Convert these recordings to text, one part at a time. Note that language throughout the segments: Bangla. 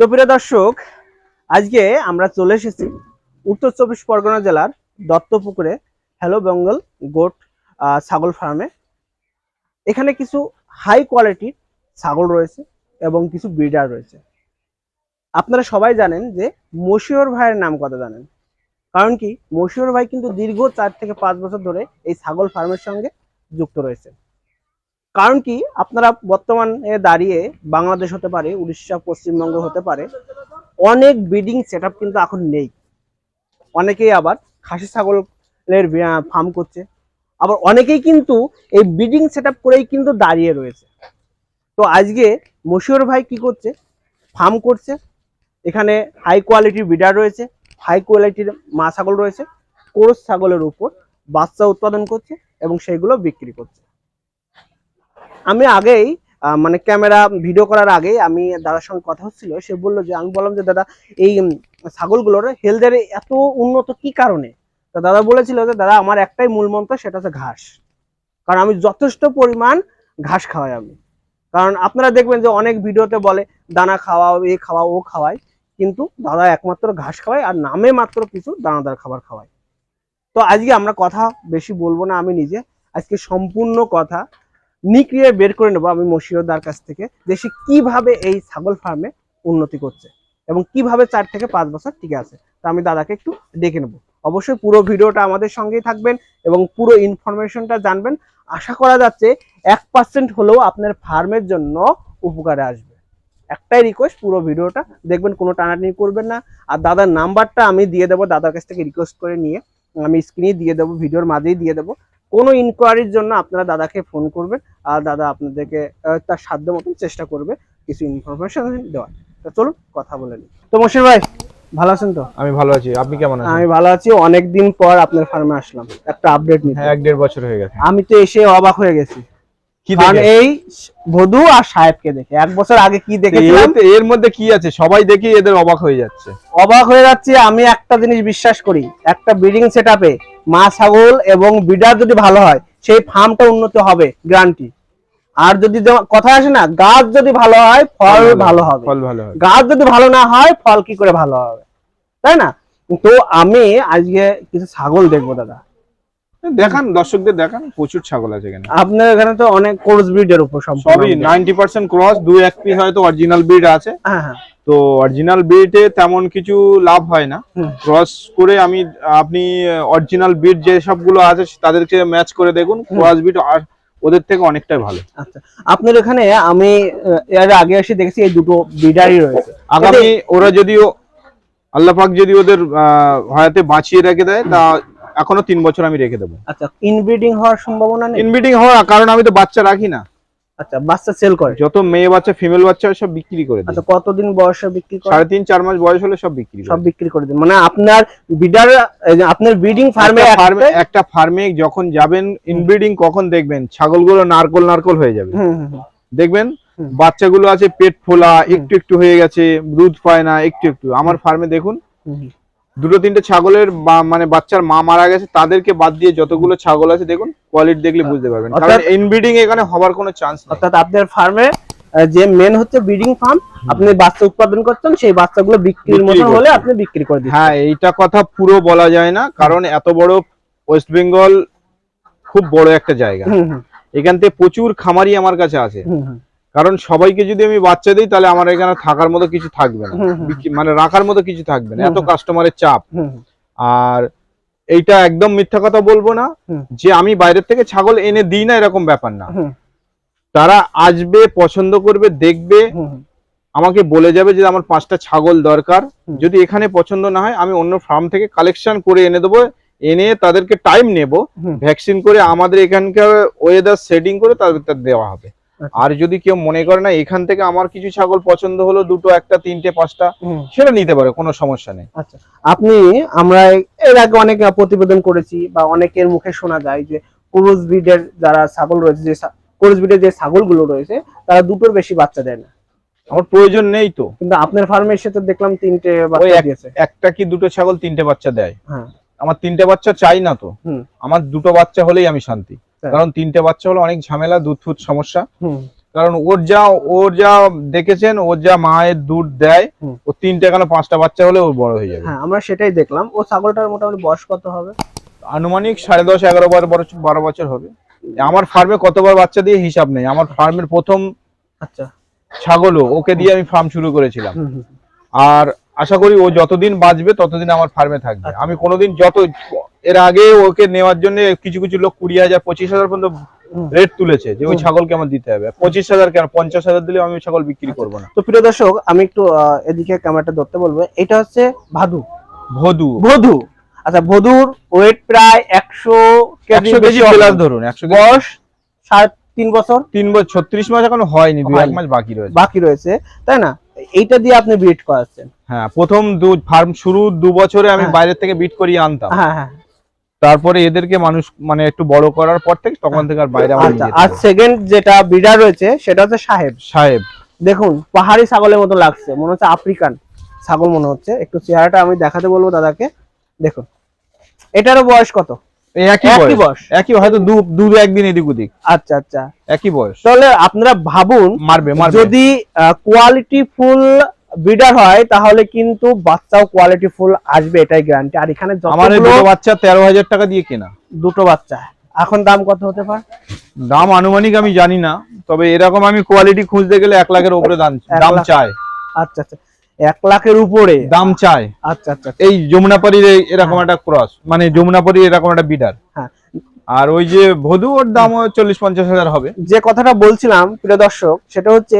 তো প্রিয় দর্শক, আজকে আমরা চলে এসেছি উত্তর চব্বিশ পরগনা জেলার দত্তপুকুরে হ্যালো বেঙ্গল গোট ছাগল ফার্মে এখানে কিছু হাই কোয়ালিটির ছাগল রয়েছে এবং কিছু ব্রিডার রয়েছে। আপনারা সবাই জানেন যে মশিউর ভাইয়ের নাম কথা জানেন। কারণ কি? মশিউর ভাই কিন্তু দীর্ঘ চার থেকে পাঁচ বছর ধরে এই ছাগল ফার্মের সঙ্গে যুক্ত রয়েছে। কারণ কি? আপনারা বর্তমানে দাঁড়িয়ে বাংলাদেশ হতে পারে, উড়িষ্যা, পশ্চিমবঙ্গ হতে পারে, অনেক ব্রিডিং সেট কিন্তু এখন নেই। অনেকেই আবার খাসি ছাগলের ফার্ম করছে। আবার অনেকেই কিন্তু এই ব্রিডিং সেট করেই কিন্তু দাঁড়িয়ে রয়েছে। তো আজকে মশিউর ভাই কি করছে? ফার্ম করছে। এখানে হাই কোয়ালিটির ব্রিডার রয়েছে। হাই কোয়ালিটির মা ছাগল রয়েছে। কোরস ছাগলের উপর বাচ্চা উৎপাদন করছে এবং সেইগুলো বিক্রি করছে। আমি আগেই মানে ক্যামেরা ভিডিও করার আগেই আমি দাদার সঙ্গে কথা হচ্ছিল। সে বলল যে, আমি বললাম যে, দাদা, এই ছাগলগুলোর হেলথের এত উন্নত কি কারণে? তো দাদা বলেছিল যে, দাদা, আমার একটাই মূল মন্ত্র, সেটা হচ্ছে ঘাস। কারণ আমি যথেষ্ট পরিমাণ ঘাস খাওয়াই আমি। কারণ আপনারা দেখবেন যে, অনেক ভিডিওতে বলে, দানা খাওয়াও, এ খাওয়া ও খাওয়াই। কিন্তু দাদা একমাত্র ঘাস খাওয়ায় আর নামে মাত্র কিছু দানাদার খাবার খাওয়ায়। তো আজকে আমরা কথা বেশি বলব না আমি নিজে। আজকে সম্পূর্ণ কথা নিক্রিয়ে বের করে নেব আমি মশিরদার কাছ থেকে যে সে কীভাবে এই ছাগল ফার্মে উন্নতি করছে এবং কীভাবে চার থেকে পাঁচ বছর টিকে আছে। তা আমি দাদাকে একটু ডেকে নেব। অবশ্যই পুরো ভিডিওটা আমাদের সঙ্গেই থাকবেন এবং পুরো ইনফরমেশনটা জানবেন। আশা করা যাচ্ছে এক পার্সেন্ট হলেও আপনার ফার্মের জন্য উপকারে আসবে। একটাই রিকোয়েস্ট পুরো ভিডিওটা দেখবেন, কোনো টানাটানি করবেন না। আর দাদার নাম্বারটা আমি দিয়ে দেবো, দাদার কাছ থেকে রিকোয়েস্ট করে নিয়ে আমি স্ক্রিনে দিয়ে দেবো, ভিডিওর মাঝেই দিয়ে দেবো। কোনো ইনকোয়ারির জন্য আপনারা দাদাকে ফোন করবেন আর দাদা আপনাদেরকে তার সাধ্য মতন চেষ্টা করবে কিছু ইনফরমেশন দেওয়ার। তো চলুন কথা বলে নিই। তো মশির ভাই ভালো আছেন তো? আমি ভালো আছি। আপনি কেমন আছেন? আমি ভালো আছি। অনেকদিন পর আপনার ফার্মে আসলাম। একটা আপডেট নিতে। হ্যাঁ এক দেড় বছর হয়ে গেছে। আমি তো এসে অবাক হয়ে গেছি। কি দেখে? এই বধু আর সাহেবকে দেখে। এক বছর আগে কি দেখেছিলাম? এর- এর মধ্যে কি আছে? সবাই দেখি এদের অবাক হয়ে যাচ্ছে। অবাক হয়ে যাচ্ছে আমি একটা জিনিস বিশ্বাস করি। একটা ব্রিডিং সেটআপে মা ছাগল এবং বিডার যদি ভালো হয় সেই ফার্মটা উন্নত হবে গ্রান্টি আর যদি কথা আসে না গাছ যদি ভালো হয় ফল ভালো হবে ফল ভালো হয় গাছ যদি ভালো না হয় ফল কি করে ভালো হবে? তাই না? তো আমি আজকে কিছু ছাগল দেখব দাদা। দেখান দর্শকদের দেখান প্রচুর ছাগল আছে এখানে। আপনার এখানে তো অনেক কোর্স ব্রিডের উপর সম্পূর্ণ সবই নাইনটি পার্সেন্ট ক্রস দুই এক পিস হয়তো অরিজিনাল ব্রিড আছে। হ্যাঁ হ্যাঁ। তো অরিজিনাল ব্রিডে তেমন কিছু লাভ হয় না। ক্রস করে আমি আপনি অরিজিনাল ব্রিড যে সবগুলো আছে তাদেরকে ম্যাচ করে দেখুন। ক্রস ব্রিড আর ওদের থেকে অনেকটাই ভালো। আচ্ছা আপনার এখানে আমি এর আগে এসে দেখেছি এই দুটো ব্রিডারই রয়েছে। আগামী ওরা যদিও আল্লাহ পাক যদি ওদের হায়াতে বাঁচিয়ে রেখে দেয় তা এখনও তিন বছর আমি রেখে দেবো। আচ্ছা ইনব্রিডিং হওয়ার সম্ভাবনা নেই? ইনব্রিডিং হওয়ার কারণ আমি তো বাচ্চা রাখি না। আচ্ছা বাচ্চা সেল করে? যত মেয়ে বাচ্চা ফিমেল বাচ্চা সব বিক্রি করে আচ্ছা কতদিন বয়সে বিক্রি করে? সাড়ে তিন চার মাস বয়স হলে সব বিক্রি সব বিক্রি করে দেন মানে আপনার বিডার আপনার ব্রিডিং ফার্মে ফার্মে একটা ফার্মে যখন যাবেন ইনব্রিডিং কখন দেখবেন? ছাগলগুলো নারকল নারকল হয়ে যাবে। দেখবেন? বাচ্চাগুলো আছে পেট ফোলা একটু একটু হয়ে গেছে দুধ পায় না একটু একটু। আমার ফার্মে দেখুন দুটো তিনটে ছাগলের মানে বাচ্চার মা মারা গেছে তাদেরকে বাদ দিয়ে যতগুলো ছাগল আছে দেখুন কোয়ালিটি দেখলে বুঝতে পারবেন। কারণ ইনব্রিডিং এখানে হবার কোনো চান্স নেই। অর্থাৎ আপনার ফার্মে যে মেন হচ্ছে ব্রিডিং ফার্ম আপনি বাচ্চা উৎপাদন করছেন সেই বাচ্চাগুলো বিক্রির বিক্রি মতো হলে আপনি বিক্রি করে দিচ্ছেন। হ্যাঁ এইটা কথা পুরো বলা যায় না কারণ এত বড় ওয়েস্ট বেঙ্গল খুব বড় একটা জায়গা। এখান থেকে প্রচুর খামারি আমার কাছে আছে। কারণ সবাইকে যদি আমি বাচ্চা দিই তাহলে আমার এখানে থাকার মতো কিছু থাকবে না। মানে রাখার মতো কিছু থাকবে না। এত। কাস্টমারের চাপ। আর এইটা একদম মিথ্যা কথা বলব না যে আমি বাইরের থেকে ছাগল এনে দিই না এরকম ব্যাপার না। তারা আসবে পছন্দ করবে দেখবে। আমাকে বলে যাবে যে আমার পাঁচটা ছাগল দরকার। যদি এখানে পছন্দ না হয় আমি অন্য ফার্ম থেকে কালেকশন করে এনে দেবো। এনে তাদেরকে টাইম নেব। ভ্যাকসিন করে আমাদের এখানকার ওয়েদার সেটিং করে তাদের দেওয়া হবে। আর যদি কেউ মনে করে না এখান থেকে আমার কিছু ছাগল পছন্দ হলো দুটো একটা তিনটে পাঁচটা সেটা নিতে পারে কোনো সমস্যা নেই। আচ্ছা আপনি আমরা এর আগে অনেক প্রতিবেদন করেছি বা অনেকের মুখে শোনা যায় যে ক্রুজ ব্রিডের যারা ছাগল রয়েছে যে ক্রুজ ব্রিডের যে ছাগলগুলো রয়েছে তারা দুটোর বেশি বাচ্চা দেয় না। আমার প্রয়োজন নেই তো। কিন্তু আপনার ফার্মে এসে তো দেখলাম তিনটে বাচ্চা দিয়েছে। একটা কি দুটো ছাগল তিনটে বাচ্চা দেয়? হ্যাঁ। আমার তিনটে বাচ্চা চাই না তো। আমার দুটো বাচ্চা হলেই আমি শান্তি। কারণ তিনটে বাচ্চা হলো অনেক ঝামেলা দুধ ফুট সমস্যা। হুম। কারণ ওর যা ওর যা দেখেছেন ওর যা মায়ের দুধ দেয়। ও তিনটে কেন পাঁচটা বাচ্চা হলে ও বড় হয়ে যাবে? হ্যাঁ আমরা সেটাই দেখলাম। ও ছাগলটার মোটামুটি বয়স কত হবে? আনুমানিক সাড়ে দশ এগারো বারো বছর বারো বছর হবে। আমার ফার্মে কতবার বাচ্চা দিয়ে হিসাব নেই। আমার ফার্মের প্রথম আচ্ছা। ছাগলও ওকে দিয়ে আমি ফার্ম শুরু করেছিলাম। আর আশা করি ও যতদিন বাঁচবে ততদিন আমার ফার্মে থাকবে। আচ্ছা। আমি কোনোদিন যত এর আগে ওকে নেওয়ার জন্য কিছু কিছু লোক কুড়ি হাজার পঁচিশ হাজার পর্যন্ত রেট তুলেছে যে ওই ছাগলকে আমার দিতে হবে। পঁচিশ হাজার কেন? পঞ্চাশ হাজার দিলে আমি ছাগল বিক্রি করব না। তো প্রিয় দর্শক আমি একটু এদিকে ক্যামেরাটা ধরতে বলব। এটা হচ্ছে ভাদু। ভদু। বধু আচ্ছা বধুর ওয়েট প্রায় একশো একশো কেজি প্লাস ধরুন একশো বয়স সাড়ে তিন বছর। তিন বছর ছত্রিশ মাস এখনও হয়নি দু এক মাস বাকি রয়েছে। বাকি রয়েছে তাই না? এইটা দিয়ে আপনি ব্রিড করাচ্ছেন। হ্যাঁ প্রথম দু ফার্ম শুরু দু বছরে আমি হ্যাঁ। বাইরের থেকে বিট করিয়ে আনতাম। হ্যাঁ হ্যাঁ। তারপরে এদেরকে মানুষ মানে একটু বড় করার পর থেকে তখন থেকে আর বাইরে আচ্ছা আর সেকেন্ড যেটা ব্রিডার রয়েছে সেটা হচ্ছে সাহেব। সাহেব। দেখুন পাহাড়ি ছাগলের মতো লাগছে মনে হচ্ছে আফ্রিকান ছাগল মনে হচ্ছে। একটু চেহারাটা আমি দেখাতে বলব দাদাকে। দেখুন এটারও বয়স কত? একই বয়স। একই হয়তো দু দু একদিন এদিক ওদিক। আচ্ছা আচ্ছা। একই বয়স। তাহলে আপনারা ভাবুন মারবে মারবে। যদি কোয়ালিটি ফুল ব্রিডার হয় তাহলে কিন্তু বাচ্চাও কোয়ালিটি ফুল আসবে এটাই গ্যারান্টি আর এখানে আমার দুটো বাচ্চা তেরো হাজার টাকা দিয়ে কেনা। দুটো বাচ্চা। এখন দাম কত হতে পারে? দাম আনুমানিক আমি জানি না তবে এরকম আমি কোয়ালিটি খুঁজতে গেলে এক লাখের উপরে দাম দাম? চায় আচ্ছা আচ্ছা। এক লাখের উপরে? দাম চায় আচ্ছা আচ্ছা আচ্ছা। এই যমুনাপাড়ির এরকম একটা ক্রস মানে যমুনাপাড়ির এরকম একটা বিডার হ্যাঁ। আর ওই যে ভদু ওর দাম চল্লিশ পঞ্চাশ হাজার হবে। যে কথাটা বলছিলাম প্রিয় দর্শক সেটা হচ্ছে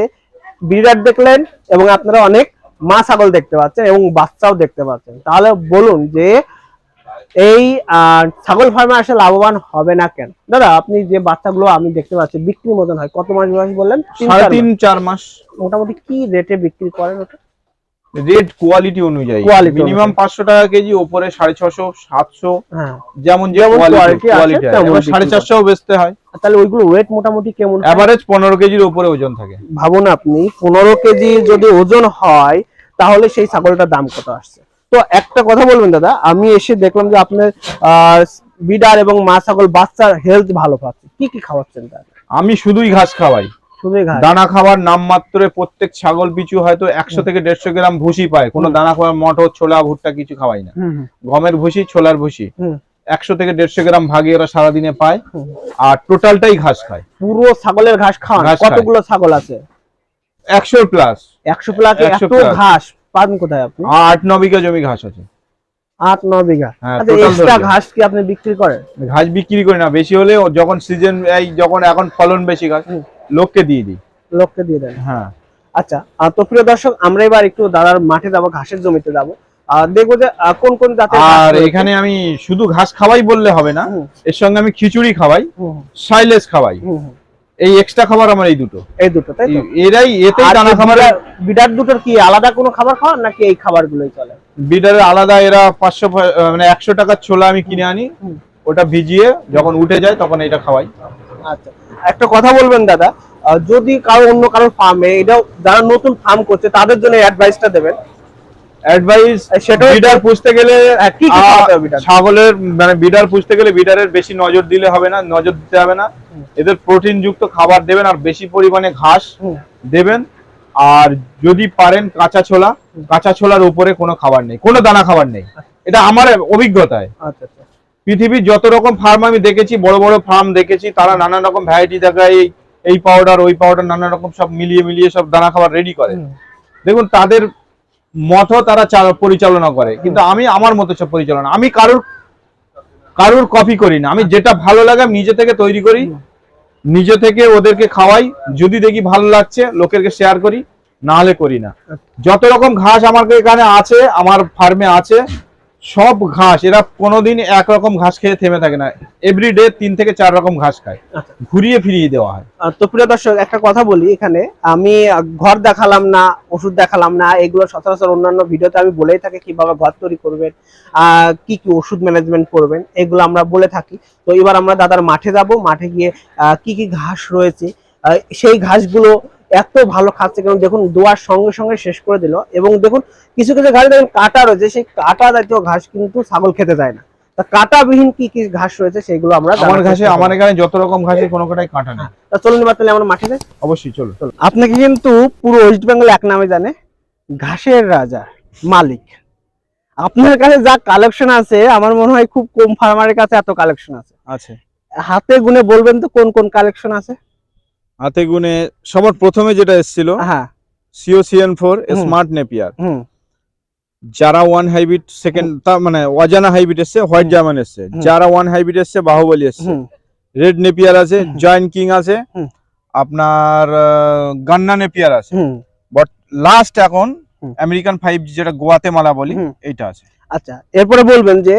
ব্রিডার দেখলেন এবং আপনারা অনেক মা ছাগল দেখতে পাচ্ছেন এবং বাচ্চাও দেখতে পাচ্ছেন। তাহলে বলুন যে এই ছাগল ফার্মে আসে লাভবান হবে না কেন? দাদা আপনি যে বাচ্চাগুলো আমি দেখতে পাচ্ছি বিক্রি মতন হয় কত মাস বয়স বললেন? তিন, চার মাস। মোটামুটি কি রেটে বিক্রি করেন ওটা? রেট কোয়ালিটি অনুযায়ী। মিনিমাম পাঁচশো টাকা কেজি ওপরে সাড়ে ছশো সাতশো হ্যাঁ। যেমন যেমন কোয়ালিটি সাড়ে। চারশো বেচতে হয়। তাহলে ওইগুলো ওয়েট মোটামুটি কেমন? এভারেজ পনেরো কেজির উপরে ওজন থাকে। ভাবুন আপনি পনেরো কেজি যদি ওজন হয় তাহলে সেই ছাগলটার দাম কত আসছে? তো একটা কথা বলবেন দাদা আমি এসে দেখলাম যে আপনার বিডার এবং মা ছাগল বাচ্চার হেলথ ভালো পাচ্ছে। কি কি খাওয়াচ্ছেন তার আমি শুধুই ঘাস খাওয়াই। দানা খাবার নাম মাত্রে প্রত্যেক ছাগল পিছু হয়তো একশো থেকে দেড়শো গ্রাম ভুসি পায়। কোনো দানা খাবার মটর ছোলা ভুট্টা কিছু খাওয়াই না। গমের ভুসি ছোলার ভুসি। একশো থেকে দেড়শো গ্রাম ভাগে ওরা সারাদিনে পায়। আর টোটালটাই ঘাস খায়। পুরো ছাগলের ঘাস খাওয়ান। কতগুলো ছাগল আছে? একশো প্লাস একশো প্লাস 100 এত ঘাস। পান কোথায় আপনি? আট ন বিঘা জমি ঘাস আছে। আট ন বিঘা। হ্যাঁ, আচ্ছা এক্সট্রা ঘাস কি আপনি বিক্রি করেন? ঘাস বিক্রি করি না। বেশি হলে যখন সিজন এই যখন এখন ফলন বেশি ঘাস লোককে দিয়ে দিই। লোককে দিয়ে দেন। হ্যাঁ। আচ্ছা তো প্রিয় দর্শক আমরা এবার একটু দাদার মাঠে যাব ঘাসের জমিতে যাব। আর দেখব যে কোন কোন জাতের আর। এখানে আমি শুধু ঘাস খাওয়াই বললে হবে না এর সঙ্গে আমি খিচুড়ি খাওয়াই হুম, সাইলেস খাওয়াই। এই এক্সট্রা খাবার আমার এই দুটো। এই দুটো তাই তো? এরাই এতেই দানা খাবার বিডার- দুটোর কি আলাদা কোনো খাবার খাওয়ান নাকি এই খাবার গুলোই চলে? বিডারের আলাদা এরা পাঁচশো মানে একশো টাকার ছোলা আমি কিনে আনি ওটা ভিজিয়ে যখন উঠে যায় তখন এটা খাওয়াই। আচ্ছা। একটা কথা বলবেন দাদা যদি কারও অন্য কারও ফার্মে এটা যারা নতুন ফার্ম করছে তাদের জন্য অ্যাডভাইসটা দেবেন। অ্যাডভাইস সেটা বিডার পুষতে গেলে হ্যাঁ? ছাগলের মানে বিডার পুষতে গেলে বিডারের বেশি নজর দিলে হবে না নজর দিতে হবে না। এদের প্রোটিন যুক্ত খাবার দেবেন আর বেশি পরিমাণে ঘাস দেবেন। আর যদি পারেন কাঁচা ছোলা কাঁচা ছোলার উপরে কোনো খাবার নেই কোনো দানা খাবার নেই। এটা আমার অভিজ্ঞতায়। আচ্ছা আচ্ছা। পৃথিবীর যত রকম ফার্ম আমি দেখেছি বড় বড় ফার্ম দেখেছি তারা নানা রকম ভ্যারাইটি দেখায় এই পাউডার ওই পাউডার নানা রকম সব মিলিয়ে মিলিয়ে সব দানা খাবার রেডি করে। দেখুন তাদের মতো তারা পরিচালনা করে। কিন্তু আমি আমার মতো সব পরিচালনা আমি কারুর কারুর কপি করি না। আমি যেটা ভালো লাগে নিজে থেকে তৈরি করি। নিজে থেকে ওদেরকে খাওয়াই। যদি দেখি ভালো লাগছে লোকেরকে শেয়ার করি। না হলে করি না। যত রকম ঘাস আমার এখানে আছে আমার ফার্মে আছে সব ঘাস এরা কোনোদিন একরকম ঘাস খেয়ে থেমে থাকে না। এভরিডে তিন থেকে চার রকম ঘাস খায়। আচ্ছা। ঘুরিয়ে ফিরিয়ে দেওয়া হয়। তো প্রিয় দর্শক একটা কথা বলি এখানে। আমি ঘর দেখালাম না ওষুধ দেখালাম না এগুলো সচরাচর অন্যান্য ভিডিওতে আমি বলেই থাকি কীভাবে ঘর তৈরি করবেন কি কি ওষুধ ম্যানেজমেন্ট করবেন এগুলো আমরা বলে থাকি। তো এবার আমরা দাদার মাঠে যাব মাঠে গিয়ে কি কি ঘাস রয়েছে সেই ঘাসগুলো এত ভালো খাচ্ছে কারণ দেখুন দোয়ার সঙ্গে সঙ্গে শেষ করে দিল। এবং দেখুন কিছু কিছু ঘাস দেখুন কাটা রয়েছে। সেই কাটা জাতীয় ঘাস কিন্তু ছাগল খেতে যায় না। তা কাটাবিহীন কি কি ঘাস রয়েছে সেগুলো আমরা আমার ঘাসে আমার এখানে যত রকম ঘাসে কোনো কটাই কাঁটা নেই। তা চলুন এবার তাহলে আমরা মাঠে যাই। অবশ্যই চলো চলো আপনাকে কিন্তু পুরো ওয়েস্ট বেঙ্গল এক নামে জানে ঘাসের রাজা মালিক। আপনার কাছে যা কালেকশন আছে আমার মনে হয় খুব কম ফার্মারের কাছে এত কালেকশন আছে। আছে। হাতে গুনে বলবেন তো কোন কোন কালেকশন আছে? হাতে গুনে সবার প্রথমে যেটা এসেছিল হ্যাঁ। COCN four smart Napier. যারা ওয়ান হাইব্রিড সেকেন্ড মানে অজানা হাইব্রিড এসছে হোয়াইট জার্মান এসছে। যারা ওয়ান হাইব্রিড এসছে বাহুবলী এসছে। রেড নেপিয়ার আছে। জয়েন্ট কিং আছে। আপনার গান্না নেপিয়ার আছে। বাট লাস্ট এখন আমেরিকান ফাইভ জি যেটা গোয়াতে মালা বলি। এইটা আছে। আচ্ছা এরপরে বলবেন যে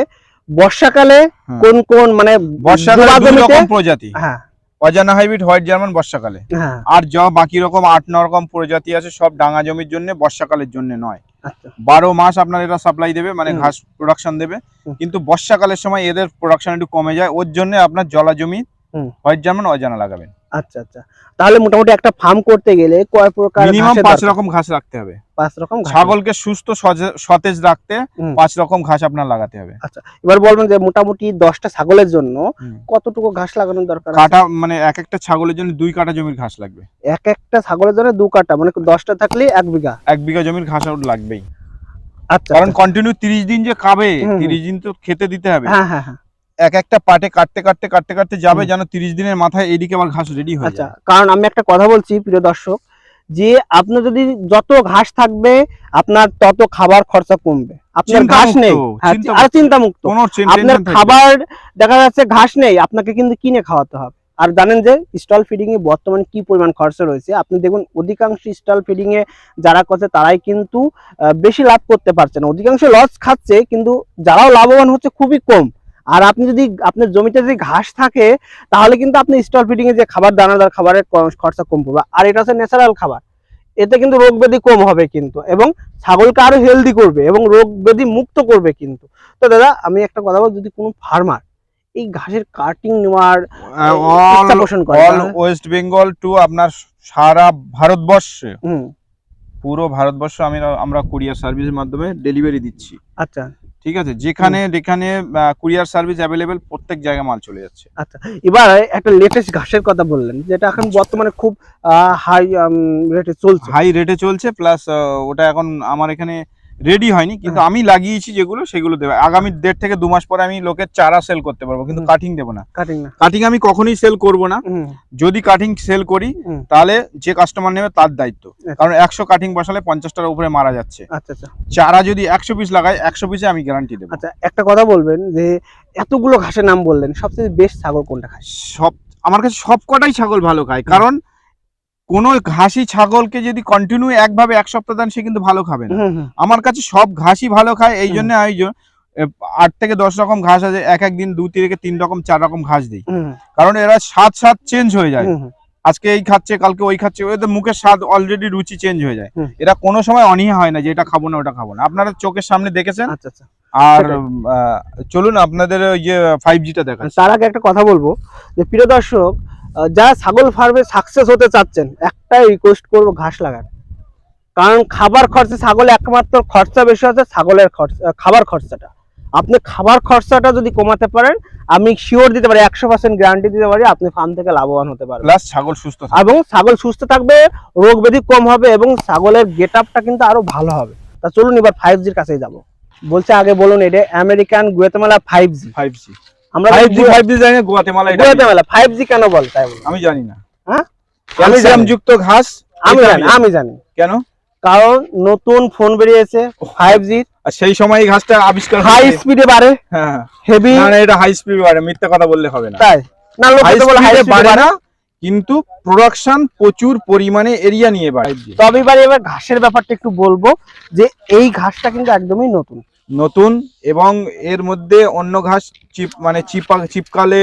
বর্ষাকালে। কোন কোন মানে বর্ষাকালে দুই রকম প্রজাতি। হ্যাঁ। অজানা হাইব্রিড হোয়াইট জার্মান বর্ষাকালে। হ্যাঁ। আর যা বাকি রকম আট ন রকম প্রজাতি আছে সব ডাঙা জমির জন্য বর্ষাকালের জন্য নয়। আচ্ছা। বারো মাস আপনার এটা সাপ্লাই দেবে মানে ঘাস প্রোডাকশন দেবে। কিন্তু বর্ষাকালের সময় এদের প্রোডাকশন একটু কমে যায় ওর জন্য আপনার জলা জমি। হোয়াইট জার্মান অজানা লাগাবেন। আচ্ছা আচ্ছা। তাহলে মোটামুটি একটা ফার্ম করতে গেলে কয় প্রকার মিনিমাম পাঁচ রকম ঘাস রাখতে হবে। পাঁচ রকম ছাগলকে সুস্থ সতেজ রাখতে পাঁচ রকম ঘাস আপনার লাগাতে হবে। এবার বলবেন যে মোটামুটি দশটা ছাগলের জন্য কতটুকু ঘাস লাগানোর দরকার? কাটা মানে এক একটা ছাগলের জন্য দুই কাটা জমির ঘাস লাগবে। এক একটা ছাগলের জন্য দু কাটা মানে দশটা থাকলে এক বিঘা। এক বিঘা জমির ঘাস ওর লাগবেই। আচ্ছা কারণ আচ্ছা। কন্টিনিউ তিরিশ দিন যে খাবে। তিরিশ দিন তো খেতে দিতে হবে। হ্যাঁ হ্যাঁ হ্যাঁ। এক একটা পাটে কাটতে কাটতে কাটতে কাটতে যাবে যেন তিরিশ দিনের মাথায় এদিকে আবার ঘাস রেডি হয়ে আচ্ছা কারণ আমি একটা কথা বলছি প্রিয় দর্শক যে আপনার যদি যত ঘাস থাকবে আপনার তত খাবার খরচা কমবে। আপনার ঘাস নেই। হ্যাঁ, আর চিন্তা মুক্ত। আপনার খাবার দেখা যাচ্ছে ঘাস নেই আপনাকে কিন্তু কিনে খাওয়াতে হবে। আর জানেন যে স্টল ফিডিং এ বর্তমানে কি পরিমাণ খরচা রয়েছে? আপনি দেখুন অধিকাংশ স্টল ফিডিং এ যারা করছে তারাই কিন্তু বেশি লাভ করতে পারছে না। অধিকাংশ লস খাচ্ছে কিন্তু যারাও লাভবান হচ্ছে খুবই কম। আর আপনি যদি আপনার জমিতে যদি ঘাস থাকে তাহলে কিন্তু আপনি স্টল ফিডিং এ যে খাবার দানাদার খাবারের খরচা কম পড়বে। আর এটা হচ্ছে ন্যাচারাল খাবার। এতে কিন্তু রোগ ব্যাধি কম হবে কিন্তু এবং ছাগলকে আরও হেলদি করবে এবং রোগ ব্যাধি মুক্ত করবে কিন্তু। তো দাদা আমি একটা কথা বল যদি কোনো ফার্মার এই ঘাসের কাটিং নেওয়ার পোষণ করে অল ওয়েস্ট বেঙ্গল টু আপনার সারা ভারতবর্ষে। হুম। পুরো ভারতবর্ষ আমি আমরা কুরিয়ার সার্ভিসের মাধ্যমে ডেলিভারি দিচ্ছি। আচ্ছা। ঠিক আছে? যেখানে যেখানে কুরিয়ার সার্ভিস অ্যাভেলেবেল প্রত্যেক জায়গায় মাল চলে যাচ্ছে। আচ্ছা এবার একটা লেটেস্ট ঘাসের কথা বললেন যেটা এখন বর্তমানে খুব হাই রেটে চলছে। হাই রেটে চলছে প্লাস ওটা এখন আমার এখানে রেডি হয়নি কিন্তু হ্যাঁ। আমি লাগিয়েছি যেগুলো সেগুলো দেবে। আগামী দেড় থেকে দু মাস পরে আমি লোকের চারা সেল করতে পারব কিন্তু কাটিং দেবো না। কাটিং না। কাটিং আমি কখনোই সেল করব না। যদি কাটিং সেল করি তাহলে যে কাস্টমার নেবে তার দায়িত্ব। কারণ একশো কাটিং বসালে পঞ্চাশটার উপরে মারা যাচ্ছে। আচ্ছা আচ্ছা। চারা যদি একশো পিস লাগায় একশো পিসে আমি গ্যারান্টি দেবো। আচ্ছা একটা কথা বলবেন যে এতগুলো ঘাসের নাম বললেন সবচেয়ে বেস্ট ছাগল কোনটা খায়? সব আমার কাছে সব কটাই ছাগল ভালো খায়। কারণ কোনো ঘাসি ছাগলকে যদি কন্টিনিউ একভাবে এক সপ্তাহ দেন সে কিন্তু ভালো খাবে না। আমার কাছে সব ঘাসই ভালো খায় এই জন্য এ, আট থেকে দশ রকম ঘাস আছে এক একদিন দু থেকে তিন রকম চার রকম ঘাস দিই। কারণ এরা স্বাদ স্বাদ চেঞ্জ হয়ে যায়। আজকে এই খাচ্ছে কালকে ওই খাচ্ছে ওদের মুখের স্বাদ অলরেডি রুচি চেঞ্জ হয়ে যায়। এরা কোনো সময় অনীহা হয় না যে এটা খাব না ওটা খাব না। আপনারা চোখের সামনে দেখেছেন? আচ্ছা আচ্ছা। আর চলুন আপনাদের ইয়ে ফাইভ জিটা দেখাচ্ছি। তার আগে একটা কথা বলব যে প্রিয় দর্শক যারা ছাগল ফার্মে সাকসেস হতে চাচ্ছেন একটাই রিকোয়েস্ট করব ঘাস লাগান কারণ খাবার খরচা ছাগলে একমাত্র খরচা বেশি হচ্ছে ছাগলের খরচা খাবার খরচাটা। আপনি খাবার খরচাটা যদি কমাতে পারেন আমি শিওর দিতে পারি একশো পার্সেন্ট গ্যারান্টি দিতে পারি আপনি ফার্ম থেকে লাভবান হতে পারবেন। প্লাস ছাগল সুস্থ এবং ছাগল সুস্থ থাকবে রোগ ব্যাধি কম হবে এবং ছাগলের গেট আপটা কিন্তু আরও ভালো হবে। তা চলুন এবার ফাইভ জির কাছে যাব। বলছে আগে বলুন এটা American Guatemala five G 5G আমরা 5G 5G জানি না, গুয়াতেমালা এটা গুয়েতেমালা ফাইভ জি কেন বলে তাই বলুন আমি জানি না। হ্যাঁ? ক্যালসিয়াম যুক্ত ঘাস আমি জানি আমি জানি। কেন? কারণ নতুন ফোন বেরিয়েছে ফাইভ জি আর সেই সময় ঘাসটা আবিষ্কার হাই। স্পিডে বাড়ে। হ্যাঁ হেভি না না এটা হাই স্পিড বাড়ে মিথ্যা কথা বললে হবে না। তাই। না লোকে তো বলে হাই স্পিডে বাড়ে না কিন্তু প্রোডাকশন প্রচুর পরিমাণে এরিয়া নিয়ে বাড়ে। তবে এবার এবার ঘাসের ব্যাপারটা একটু বলব যে এই ঘাসটা কিন্তু একদমই নতুন। নতুন এবং এর মধ্যে অন্য ঘাস চিপ মানে চিপা চিপকালে।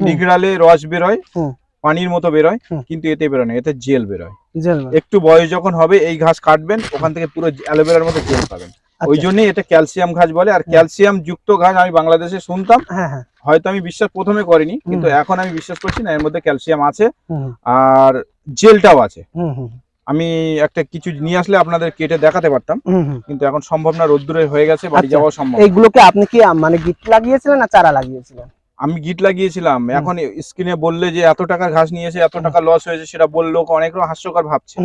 নিগড়ালে রস বেরোয় পানির মতো বেরোয় কিন্তু এতে বেরোয় না এতে জেল বেরোয়। একটু বয়স যখন হবে এই ঘাস কাটবেন ওখান থেকে পুরো অ্যালোভেরার মতো জেল পাবেন। আচ্ছা। ওই জন্যই এটা ক্যালসিয়াম ঘাস বলে আর ক্যালসিয়াম যুক্ত ঘাস আমি বাংলাদেশে শুনতাম। হ্যাঁ হ্যাঁ। হয়তো আমি বিশ্বাস প্রথমে করিনি কিন্তু এখন আমি বিশ্বাস করছি না এর মধ্যে ক্যালসিয়াম আছে আর জেলটাও আছে। আমি একটা কিছু নিয়ে আসলে আপনাদের কেটে দেখাতে পারতাম। কিন্তু এখন সম্ভব না রোদ্দুরে হয়ে গেছে বাড়ি আচ্ছা। যাওয়া সম্ভব। এইগুলোকে আপনি কি মানে গিট লাগিয়েছিলেন না চারা লাগিয়েছিলেন? আমি গিট লাগিয়েছিলাম। এখন স্ক্রিনে বললে যে এত টাকার ঘাস নিয়েছে এত টাকা লস হয়েছে সেটা বলল অনেক রকম হাস্যকর ভাবছে।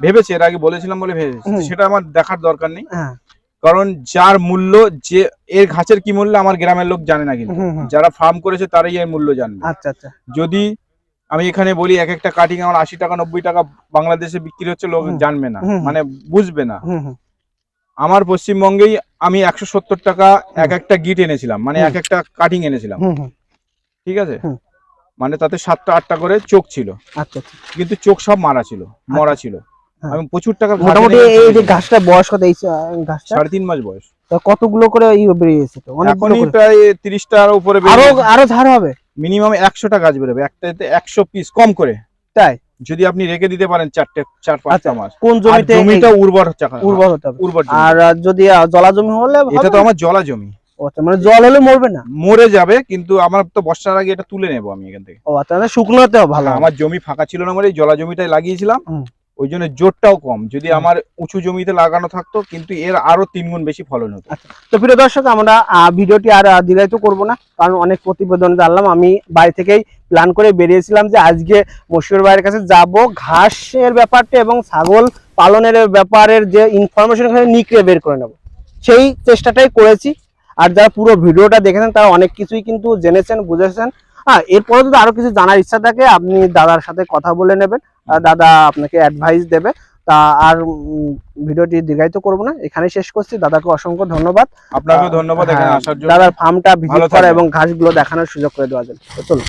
ভেবেছে এর আগে বলেছিলাম বলে ভেবেছে। সেটা আমার দেখার দরকার নেই। হ্যাঁ। কারণ যার মূল্য যে এর ঘাসের কি মূল্য আমার গ্রামের লোক জানে না কিন্তু। যারা ফার্ম করেছে তারাই এর মূল্য জানবে। আচ্ছা আচ্ছা। যদি আমি এখানে বলি এক একটা কাটিং আমার আশি টাকা নব্বই টাকা বাংলাদেশে বিক্রি হচ্ছে লোক জানবে না। মানে বুঝবে না। আমার পশ্চিমবঙ্গেই আমি একশো সত্তর টাকা এক একটা গিট এনেছিলাম মানে এক একটা কাটিং এনেছিলাম। ঠিক আছে? মানে তাতে সাতটা আটটা করে চোখ ছিল। আচ্ছা আচ্ছা। কিন্তু চোখ সব মারা ছিল মরা ছিল। হ্যাঁ। আমি প্রচুর টাকা মোটামুটি এই যে ঘাসটা বয়স কত এই সাড়ে তিন মাস বয়স। কতগুলো করে বেরিয়েছে তো? অনেকগুলো প্রায় তিরিশটার উপরে আরও আরও ঝাড় হবে? মিনিমাম একশোটা গাছ বেরোবে। একটাতে একশো পিস কম করে। তাই যদি আপনি রেখে দিতে পারেন চারটে চার পাঁচটা আচ্ছা, মাস কোন জমিতে জমিটা উর্বর হচ্ছে উর্বর হতে হবে। উর্বর আর যদি জলা জমি হলে এটা তো আমার জলা জমি। আচ্ছা, মানে জল হলে মরবে না? মরে যাবে কিন্তু আমার তো বর্ষার আগে এটা তুলে নেব আমি এখান থেকে। ও আচ্ছা মানে শুকনোতে ভালো হবে। আমার জমি ফাঁকা ছিল না এই জলা জমিটাই লাগিয়েছিলাম। ওই জন্য জোরটাও কম। যদি আমার উঁচু জমিতে লাগানো থাকতো কিন্তু এর আরও তিন গুণ বেশি ফলন হতো। তো প্রিয় দর্শক আমরা ভিডিওটি আর আহ, দীর্ঘায়িত করব না কারণ অনেক প্রতিবেদন জানলাম। আমি বাড়ি থেকেই প্ল্যান করে বেরিয়েছিলাম যে আজকে মশিউর ভাইয়ের কাছে যাব। ঘাসের ব্যাপারটা এবং ছাগল পালনের ব্যাপারের যে ইনফরমেশন এখানে নিকড়ে বের করে নেব। সেই চেষ্টাটাই করেছি। আর যারা পুরো ভিডিওটা দেখেছেন তারা অনেক কিছুই কিন্তু জেনেছেন বুঝেছেন। হ্যাঁ এরপরে যদি আরও কিছু জানার ইচ্ছা থাকে আপনি দাদার সাথে কথা বলে নেবেন। দাদা আপনাকে অ্যাডভাইস দেবে। তা আর ভিডিওটি দীর্ঘায়িত করব না। এখানে শেষ করছি। দাদাকে অসংখ্য ধন্যবাদ। আপনাকে ধন্যবাদ এখানে হ্যাঁ, আসার জন্য। দাদার ফার্মটা ভিজিট করা এবং ঘাসগুলো দেখানোর সুযোগ করে দেওয়া জন্য। তো চলুন।